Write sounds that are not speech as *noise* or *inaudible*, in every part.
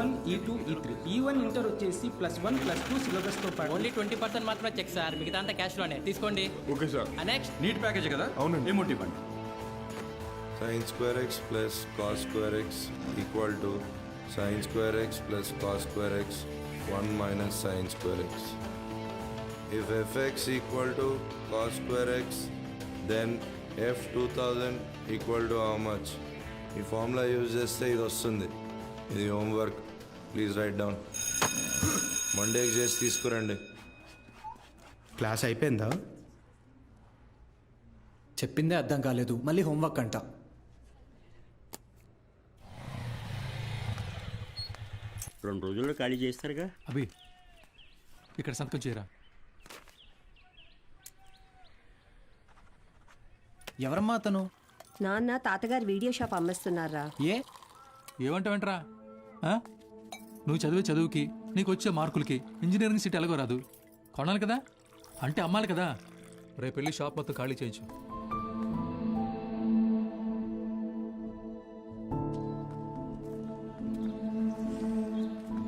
One ఈ two ఈ three ఈ వన్ ఇంటర్ వచ్చేసి ప్లస్ వన్ ప్లస్ టూ సిలబస్తో పాటు. ఓన్లీ ట్వంటీ పర్సెంట్ మాత్రమే చెక్ సార్ మిగతా అంతా క్యాష్లోనే తీసుకోండి. Okay sir next NEET package కదా? అవునండి. ఏమోటి ఇవ్వండి. Sin square x plus cos square x equal to sin square x plus cos square x 1 minus sin square x. If fx equal to cos square x, then f 2000 equal to how much? ఈ formula use చేస్తే ఇది వస్తుంది. ఇది homework please write down మండేకి చేసి తీసుకురండి. Class అయిపోయిందా? చెప్పిందే అర్థం కాలేదు. మళ్ళీ హోంవర్క్ అంట. రెండు రోజుల్లో ఖాళీ చేస్తారుగా? అభి ఇక్కడ సంతకం చేయరా? ఎవరమ్మా అతను? నాన్న తాతగారు వీడియో షాప్ అమ్మేస్తున్నారా? ఏ? ఏమంటావేంట్రా? ఆ? నువ్వు చదివే చదువుకి నీకు వచ్చే మార్కులకి ఇంజనీరింగ్ సీట్ ఎలాగో రాదు. కొనాలి కదా? అంటే అమ్మాలి కదా? రేపు వెళ్ళి షాప్ మొత్తం ఖాళీ చేయించు.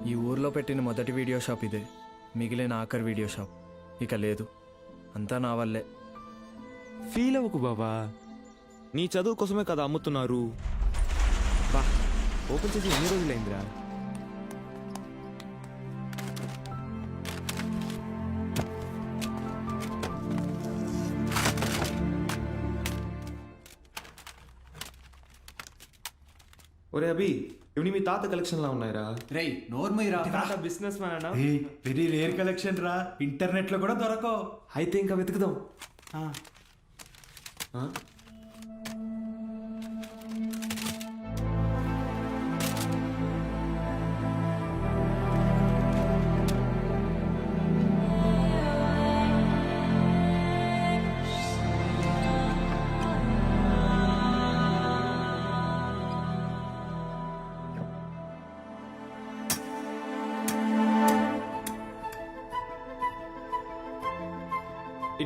ఈ ఊర్లో పెట్టిన మొదటి వీడియో షాప్ ఇదే. మిగిలిన ఆఖరి వీడియో షాప్. ఇక లేదు. అంతా నా వల్లే. ఫీల్ అవ్వకు బాబా నీ చదువు కోసమే కదా అమ్ముతున్నారు. బా ఓపెన్ చేసి ఎన్ని రోజులైందిరా? ఒరే అభి ఇవి మీ తాత కలెక్షన్ లా ఉన్నాయిరా. రేయ్ నోర్మయ్యరా? తాత బిజినెస్ మ్యాన్ అన్నా వెరీ రేర్ కలెక్షన్ రా. ఇంటర్నెట్లో కూడా దొరకవు. అయితే ఇంకా వెతుకుదాం.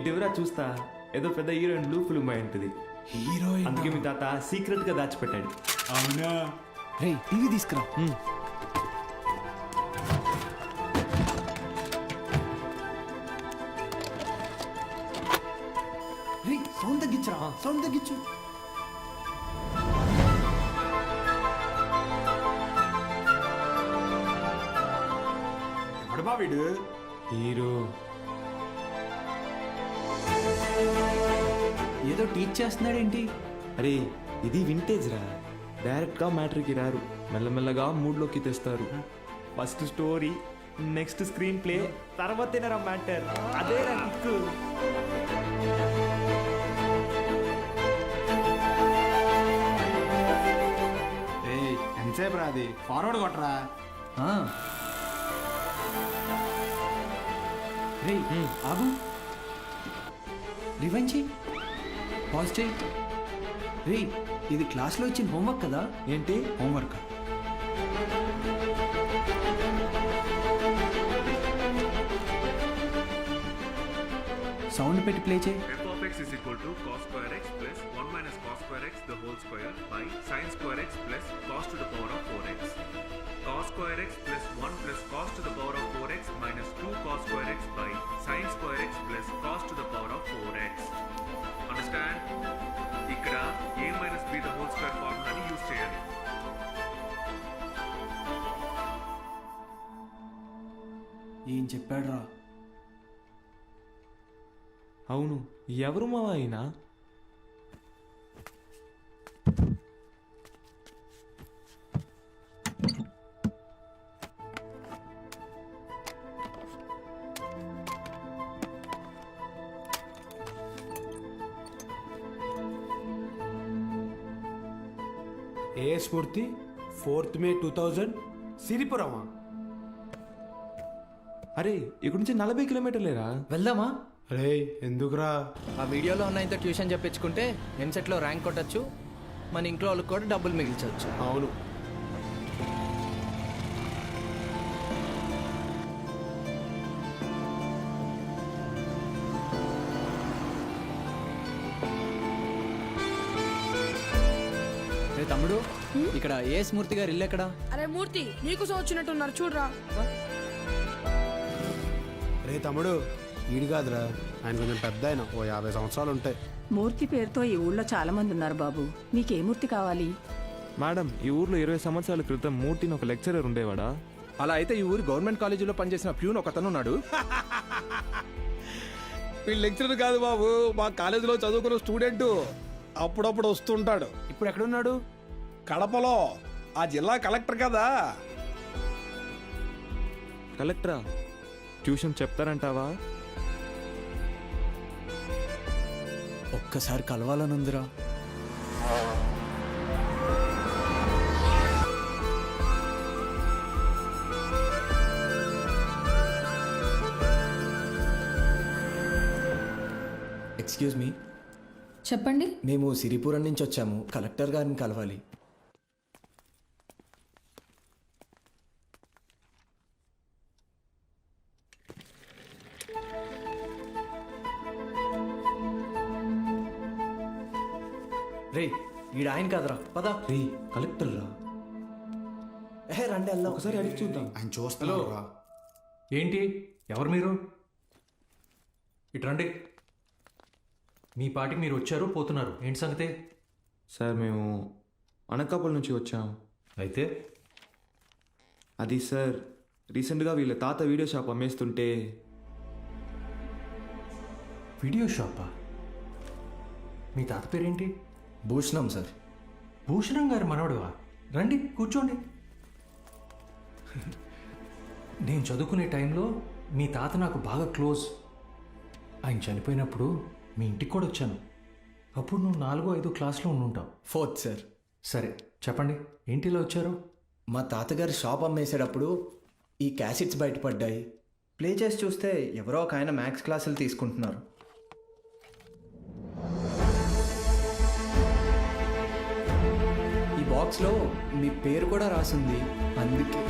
ఆ? ఇటువరా చూస్తా? ఏదో పెద్ద హీరోయిన్ బ్లూ ఫిల్మ్ అయి ఉంటుంది. హీరోయిన్? అందుకే మీ తాత సీక్రెట్గా దాచిపెట్టాడు. అవునా? రేయ్ టీవీ తీసుకురా. సౌండ్ తగ్గించరా. సౌండ్ తగ్గించు. ఎవడబా వీడు? హీరో. ఏదో టీచ్ చేస్తున్నాడేంటి? అరే ఇది వింటేజ్ రా. డైరెక్ట్గా మ్యాటర్కి రారు. మెల్లమెల్లగా మూడ్లోకి తెస్తారు. First story next screenplay తర్వాతేనరా మ్యాటర్ అదే రా కిక్కు ఏయ్ ఎంతసేపు రా అది? ఫార్వర్డ్ కొట్టరా. ఆ. రేయ్ ఆగు. రివెంజ్ చెయ్యి పాజ్ చెయ్యి రేయ్ ఇది క్లాస్లో ఇచ్చిన హోంవర్క్ కదా? ఏంటి? హోంవర్క్. సౌండ్ పెట్టి ప్లే చేయి. X is equal to cos square x plus 1 minus cos square x the whole square by sin square x plus cos to the power of 4x. Cos square x plus 1 plus cos to the power of 4x minus 2 cos square x by sin square x plus cos to the power of 4x. Understand? ఇక్కడ a minus b the whole square ఫార్ములాని use చేయాలి ఏం చెప్పాడు రా అవును ఎవరు మా అయినా ఏ స్ఫూర్తి? ఫోర్త్ మే టూ థౌజండ్ సిరిపురమా? అరే ఇక్కడ నుంచి నలభై కిలోమీటర్లేరా? వెళ్దామా? రే ఎందుకురా? ఆ వీడియోలో ఉన్న ఇంత ట్యూషన్ చెప్పించుకుంటే ఎంసెట్లో ర్యాంక్ కొట్టచ్చు మన ఇంట్లో వాళ్ళకి కూడా డబ్బులు మిగిల్చవచ్చు అవును. రే తమ్ముడు ఇక్కడ ఏ స్మూర్తి గారు ఇల్లు ఎక్కడ? అరే మూర్తి నీకోసం వచ్చినట్టున్నారు చూడరా. రే తమ్ముడు ఈడు కాదురా. ఆయన కొంచెం పెద్ద ఆయన. ఓ యాభై సంవత్సరాలు ఉంటాయి. మూర్తి పేరుతో ఈ ఊళ్ళో చాలా మంది ఉన్నారు బాబు. నీకే మూర్తి కావాలి? మేడం ఈ ఊర్లో ఇరవై సంవత్సరాల క్రితం మూర్తిని ఒక లెక్చరర్ ఉండేవాడా? అలా అయితే ఈ ఊరి గవర్నమెంట్ కాలేజీలో పనిచేసిన ప్యూన్ ఒకతను ఉన్నాడు. *laughs* వీళ్ళు లెక్చరర్ కాదు బాబు. మా కాలేజీలో చదువుకున్న స్టూడెంట్ అప్పుడప్పుడు వస్తుంటాడు. ఇప్పుడు ఎక్కడున్నాడు? కడపలో. ఆ జిల్లా కలెక్టర్ కదా. కలెక్టరా? ట్యూషన్ చెప్తారంటావా? ఒక్కసారి కలవాలనుందిరా. ఎక్స్క్యూజ్ మీ చెప్పండి. మేము సిరిపురం నుంచి వచ్చాము కలెక్టర్ గారిని కలవాలి. ఈడ ఆయన కాదురా. పద. రే కలెక్టర్ రా. ఏ రండి వెళ్దాం. ఒకసారి అడిగి చూద్దాం. ఆయన రా. ఏంటి? ఎవరు మీరు? ఇటు రండి. మీ పాటికి మీరు వచ్చారు పోతున్నారు. ఏంటి సంగతే? సార్ మేము అనకాపల్లి నుంచి వచ్చాం. అయితే? అది సార్ రీసెంట్గా వీళ్ళ తాత వీడియో షాప్ అమ్మేస్తుంటే. వీడియో షాపా? మీ తాత పేరేంటి? భూషణం సార్. భూషణం గారి మనవడువా? రండి కూర్చోండి. నేను చదువుకునే టైంలో మీ తాత నాకు బాగా క్లోజ్. ఆయన చనిపోయినప్పుడు మీ ఇంటికి కూడా వచ్చాను. అప్పుడు నువ్వు నాలుగో ఐదో క్లాస్లో ఉండుంటావు. Fourth sir. సరే చెప్పండి ఏంటిలో వచ్చారు? మా తాతగారి షాప్ అమ్మేసేటప్పుడు ఈ క్యాసెట్స్ బయటపడ్డాయి. ప్లే చేసి చూస్తే ఎవరో ఒక ఆయన మ్యాథ్స్ క్లాసులు తీసుకుంటున్నారు. బాక్స్లో మీ పేరు కూడా రాసింది. అందుకే.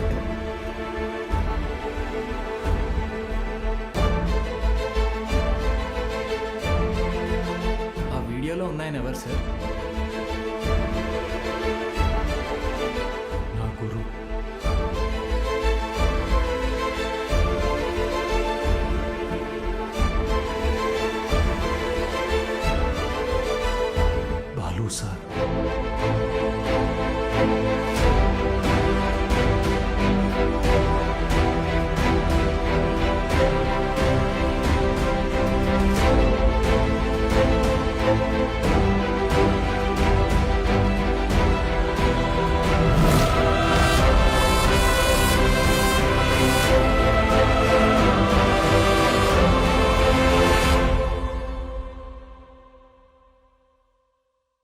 ఆ వీడియోలో ఉన్నాయని ఎవరు సార్?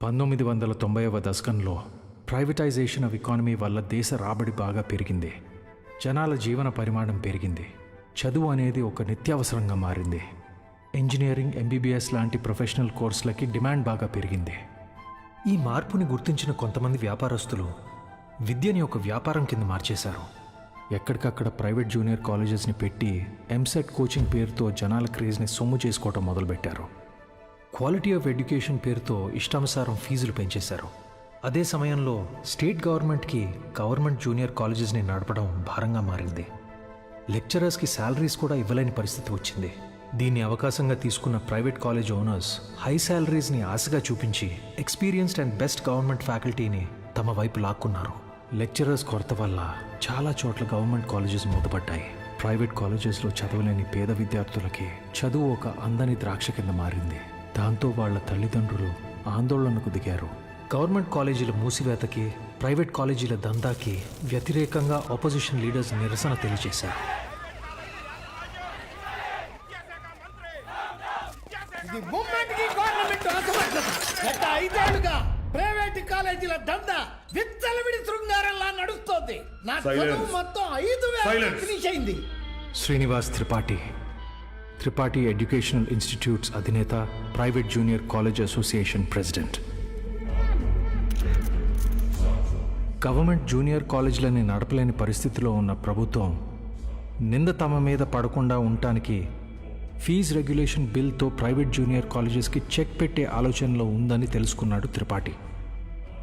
పంతొమ్మిది వందల తొంభైవ దశకంలో ప్రైవేటైజేషన్ ఆఫ్ ఎకానమీ వల్ల దేశ రాబడి బాగా పెరిగింది. జనాల జీవన పరిమాణం పెరిగింది. చదువు అనేది ఒక నిత్యావసరంగా మారింది. ఇంజనీరింగ్ ఎంబీబీఎస్ లాంటి ప్రొఫెషనల్ కోర్సులకి డిమాండ్ బాగా పెరిగింది. ఈ మార్పుని గుర్తించిన కొంతమంది వ్యాపారస్తులు విద్యని ఒక వ్యాపారం కింద మార్చేశారు. ఎక్కడికక్కడ ప్రైవేట్ జూనియర్ కాలేజెస్ని పెట్టి ఎంసెట్ కోచింగ్ పేరుతో జనాల క్రేజ్ని సొమ్ము చేసుకోవటం మొదలుపెట్టారు. క్వాలిటీ ఆఫ్ ఎడ్యుకేషన్ పేరుతో ఇష్టానుసారం ఫీజులు పెంచేశారు. అదే సమయంలో స్టేట్ గవర్నమెంట్కి గవర్నమెంట్ జూనియర్ కాలేజెస్ని నడపడం భారంగా మారింది. లెక్చరర్స్కి శాలరీస్ కూడా ఇవ్వలేని పరిస్థితి వచ్చింది. దీన్ని అవకాశంగా తీసుకున్న ప్రైవేట్ కాలేజ్ ఓనర్స్ హై శాలరీస్ని ఆశగా చూపించి ఎక్స్పీరియన్స్డ్ అండ్ బెస్ట్ గవర్నమెంట్ ఫ్యాకల్టీని తమ వైపు లాక్కున్నారు. లెక్చరర్స్ కొరత వల్ల చాలా చోట్ల గవర్నమెంట్ కాలేజెస్ మూతపడ్డాయి. ప్రైవేట్ కాలేజెస్లో చదవలేని పేద విద్యార్థులకి చదువు ఒక అందని ద్రాక్ష కింద మారింది. దాంతో వాళ్ళ తల్లిదండ్రులు ఆందోళనకు దిగారు. గవర్నమెంట్ కాలేజీల మూసివేతకి ప్రైవేట్ కాలేజీల దందాకి వ్యతిరేకంగా ఆపోజిషన్ లీడర్స్ నిరసన తెలియజేశారు. ఐదేళ్ళుగా ప్రైవేట్ కాలేజీల దంద విచ్చలవిడి శృంగారంలా నడుస్తోంది. నా మొత్తం ఐదు ఫినిష్ అయింది. శ్రీనివాస్ త్రిపాఠి త్రిపాఠి ఎడ్యుకేషనల్ ఇన్స్టిట్యూట్స్ అధినేత private junior college association president. Government junior కాలేజీలని నడపలేని పరిస్థితిలో ఉన్న ప్రభుత్వం నింద తమ మీద పడకుండా ఉండటానికి ఫీజ్ రెగ్యులేషన్ బిల్తో ప్రైవేట్ జూనియర్ కాలేజెస్కి చెక్ పెట్టే ఆలోచనలో ఉందని తెలుసుకున్నాడు త్రిపాఠి.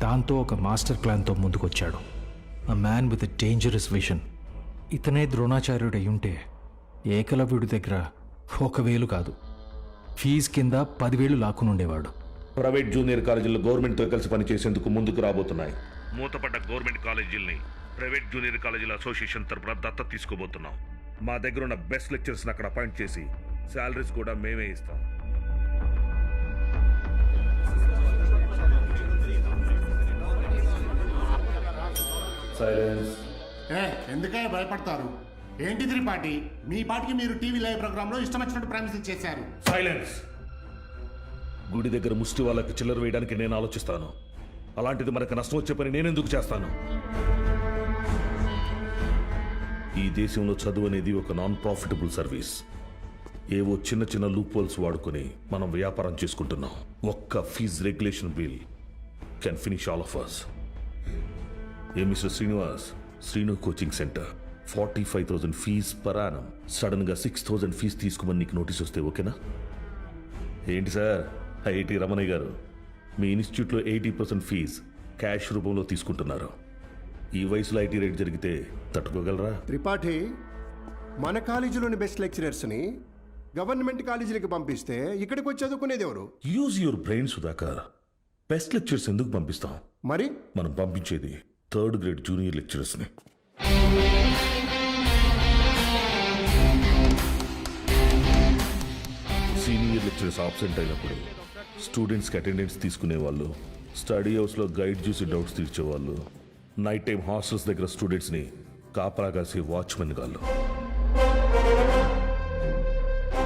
దాంతో ఒక మాస్టర్ ప్లాన్తో ముందుకొచ్చాడు. A man with a dangerous vision ఇతనే ద్రోణాచార్యుడై ఉంటే ఏకలవ్యుడి దగ్గర ఒక వేలు కాదు. ఫీజు కింద పదివేలు లాక్కునుండేవాడు. ప్రైవేట్ జూనియర్ కాలేజీలు గవర్నమెంట్తో కలిసి పనిచేసేందుకు ముందుకు రాబోతున్నాయి. మూతపడ్డ గవర్నమెంట్ కాలేజీల్ని ప్రైవేట్ జూనియర్ కాలేజీల అసోసియేషన్ తరపున దత్త తీసుకోబోతున్నాం. మా దగ్గర ఉన్న బెస్ట్ లెక్చర్స్ని అక్కడ అపాయింట్ చేసి శాలరీస్ కూడా మేమే ఇస్తాం. సైలెన్స్ ఏ ఎందుకే భయపడతారు? ఏంటి త్రిపాఠి మీ పాటికి మీరు టీవీ లైవ్ ప్రోగ్రామ్లో ఇష్టం వచ్చినట్టు ప్రామిస్ చేశారు. సైలెన్స్. గుడి దగ్గర ముష్టి వాళ్ళకి చిల్లర వేయడానికి నేను ఆలోచిస్తాను. అలాంటిది మనకు నష్టం వచ్చే పని నేనెందుకు చేస్తాను? ఈ దేశంలో చదువు అనేది ఒక నాన్ ప్రాఫిటబుల్ సర్వీస్ ఏవో చిన్న చిన్న లూపోల్స్ వాడుకొని మనం వ్యాపారం చేసుకుంటున్నాం. ఒక్క fee regulation bill can finish all of us A Mr Srinivas? Srinu coaching centre forty five thousand fee per annum సడన్గా సిక్స్ థౌసండ్ ఫీజ్ తీసుకోమని నీకు నోటీస్ వస్తే ఓకేనా? ఏంటి సార్? ఐఐటి రమణయ్య గారు మీ ఇన్స్టిట్యూట్లో ఎయిటీ పర్సెంట్ ఫీజ్ క్యాష్ రూపంలో తీసుకుంటున్నారు. ఈ వయసులో ఐటీ రేట్ జరిగితే తట్టుకోగలరా? త్రిపాఠి మన కాలేజీలోని బెస్ట్ లెక్చరర్స్ని గవర్నమెంట్ కాలేజీలకు పంపిస్తే ఇక్కడికి వచ్చి చదువుకునేది ఎవరు? Use your brain Sudhakar. Best lectures ఎందుకు పంపిస్తాం? మరి? మనం పంపించేది థర్డ్ గ్రేడ్ జూనియర్ లెక్చరర్స్ని. సీనియర్ లెక్చరర్స్ ఆబ్సెంట్ అయినప్పుడు స్టూడెంట్స్కి అటెండెన్స్ తీసుకునే వాళ్ళు స్టడీ హౌస్లో గైడ్ చూసి డౌట్స్ తీర్చేవాళ్ళు నైట్ టైం హాస్టల్స్ దగ్గర స్టూడెంట్స్ని కాపలా కాసే వాచ్మెన్ గాళ్ళు.